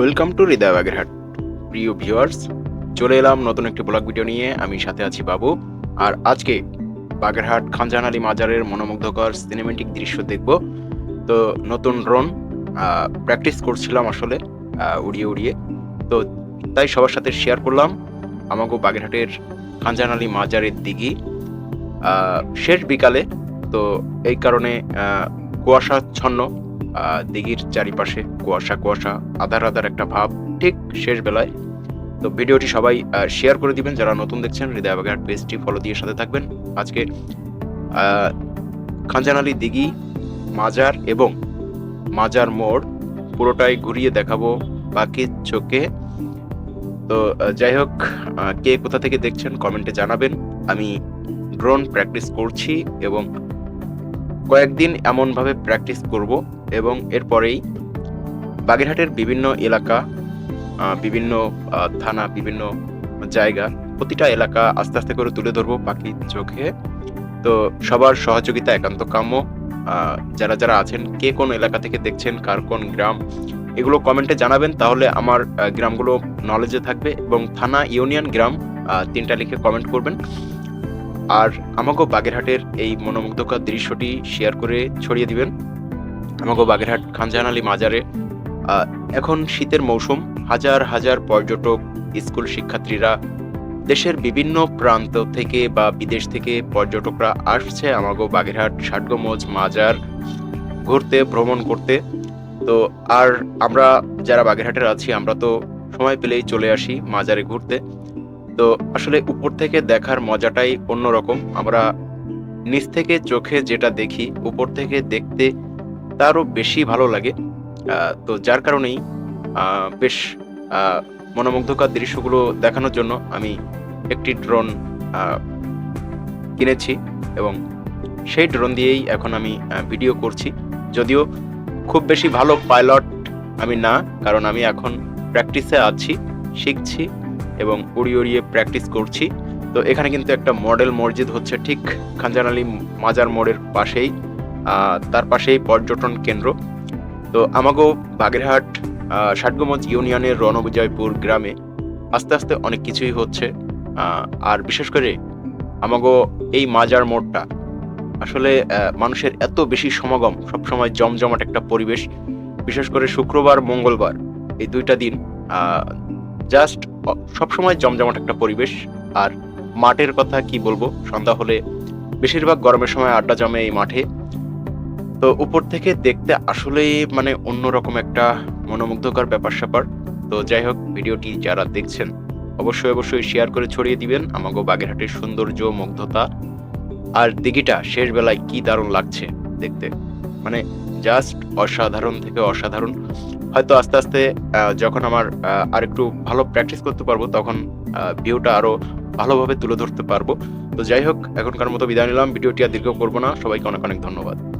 Welcome to হৃদয় বাগেরহাট প্রিয় viewers চলে এলাম নতুন একটি ব্লগ ভিডিও নিয়ে। আমি সাথে আছি বাবু। আর আজকে বাগেরহাট খানজাহান আলী মাজারের মনোমুগ্ধকর সিনেমেটিক দৃশ্য দেখব। তো নতুন ড্রোন প্র্যাকটিস করছিলাম আসলে উড়িয়ে উড়িয়ে। তো তাই সবার সাথে শেয়ার করলাম আমাকে বাগেরহাটের খানজাহান আলী মাজারের দিঘি। শেষ বিকালে, তো এই কারণে কুয়াশাচ্ছন্ন দিঘির চারিপাশে কুয়াশা কুয়াশা আধার আধার একটা ভাব ঠিক শেষ বেলায়। তো ভিডিওটি সবাই শেয়ার করে দিবেন। যারা নতুন দেখছেন হৃদয় বাগেরহাট পেজটি ফলো দিয়ে সাথে থাকবেন। আজকে আহ, খানজান আলী দিঘি মাজার এবং মাজার মোড় পুরোটাই ঘুরিয়ে দেখাবো বাকি চোখে। তো যাই হোক কে কোথা থেকে দেখছেন কমেন্টে জানাবেন। আমি ড্রোন প্র্যাকটিস করছি এবং কয়েকদিন এমনভাবে প্র্যাকটিস করব এবং এরপরেই বাগেরহাটের বিভিন্ন এলাকা বিভিন্ন থানা, বিভিন্ন জায়গা, প্রতিটা এলাকা আস্তে আস্তে করে তুলে ধরবো পাখি চোখে। তো সবার সহযোগিতা, একান্ত কাম্য। যারা যারা আছেন, কে কোন এলাকা থেকে দেখছেন, কার কোন গ্রাম, এগুলো কমেন্টে জানাবেন। তাহলে আমার গ্রামগুলো নলেজে থাকবে এবং থানা ইউনিয়ন গ্রাম তিনটা লিখে কমেন্ট করবেন। আর আমাকেও বাগেরহাটের এই মনোমুগ্ধকর দৃশ্যটি শেয়ার করে ছড়িয়ে দিবেন। আমাকেও বাগেরহাট খানজাহান আলী মাজারে। এখন শীতের মৌসুম, হাজার হাজার পর্যটক, স্কুল শিক্ষার্থীরা দেশের বিভিন্ন প্রান্ত থেকে বা বিদেশ থেকে পর্যটকরা আসছে আমাগো বাগেরহাট ষাটগোমজ মাজার ঘুরতে, ভ্রমণ করতে। তো, আর আমরা যারা বাগেরহাটের আছি, আমরা তো সময় পেলেই চলে আসি মাজারে ঘুরতে। তো, আসলে উপর থেকে দেখার মজাটাই অন্যরকম। আমরা নিচ থেকে চোখে যেটা দেখি, উপর থেকে দেখতে তারও বেশি ভালো লাগে। তো যার কারণেই বেশ মনোমুগ্ধকর দৃশ্যগুলো দেখানোর জন্য আমি একটি ড্রোন কিনেছি এবং সেই ড্রোন দিয়েই এখন আমি ভিডিও করছি। যদিও খুব বেশি ভালো পাইলট আমি না, কারণ আমি এখন প্র্যাকটিসে আছি, শিখছি এবং উড়িয়ে উড়িয়ে প্র্যাকটিস করছি। তো এখানে কিন্তু একটা মডেল মসজিদ হচ্ছে ঠিক খানজান আলী মাজার মোড়ের পাশেই। তার পাশেই পর্যটন কেন্দ্র। তো আমাগো বাগেরহাট ষাটগোমজ ইউনিয়নের রণবিজয়পুর গ্রামে আস্তে আস্তে অনেক কিছুই হচ্ছে। আর বিশেষ করে আমাগো এই মাজার মোড়টা, আসলে মানুষের এত বেশি সমাগম, সবসময় জমজমাট একটা পরিবেশ। বিশেষ করে শুক্রবার, মঙ্গলবার এই দুইটা দিন জাস্ট সবসময় জমজমাট একটা পরিবেশ। আর মাঠের কথা কি বলব, সন্ধ্যা হলে বেশিরভাগ গরমের সময় আড্ডা জমে এই মাঠে। তো উপর থেকে দেখতে আসলেই মানে অন্যরকম একটা মনোমুগ্ধকর ব্যাপার স্যাপার তো যাই হোক ভিডিওটি যারা দেখছেন অবশ্যই অবশ্যই শেয়ার করে ছড়িয়ে দিবেন আমাগো বাগেরহাটের সৌন্দর্য মুগ্ধতা আর দিঘিটা শেষ বেলায় কি দারুণ লাগছে দেখতে। মানে জাস্ট অসাধারণ থেকে অসাধারণ। হয়তো আস্তে আস্তে যখন আমার আহ, আরেকটু ভালো প্র্যাকটিস করতে পারব তখন ভিউটা আরও ভালোভাবে তুলে ধরতে পারব। তো যাই হোক এখনকার মতো বিদায় নিলাম। ভিডিওটি আর দীর্ঘ করব না। সবাইকে অনেক অনেক ধন্যবাদ।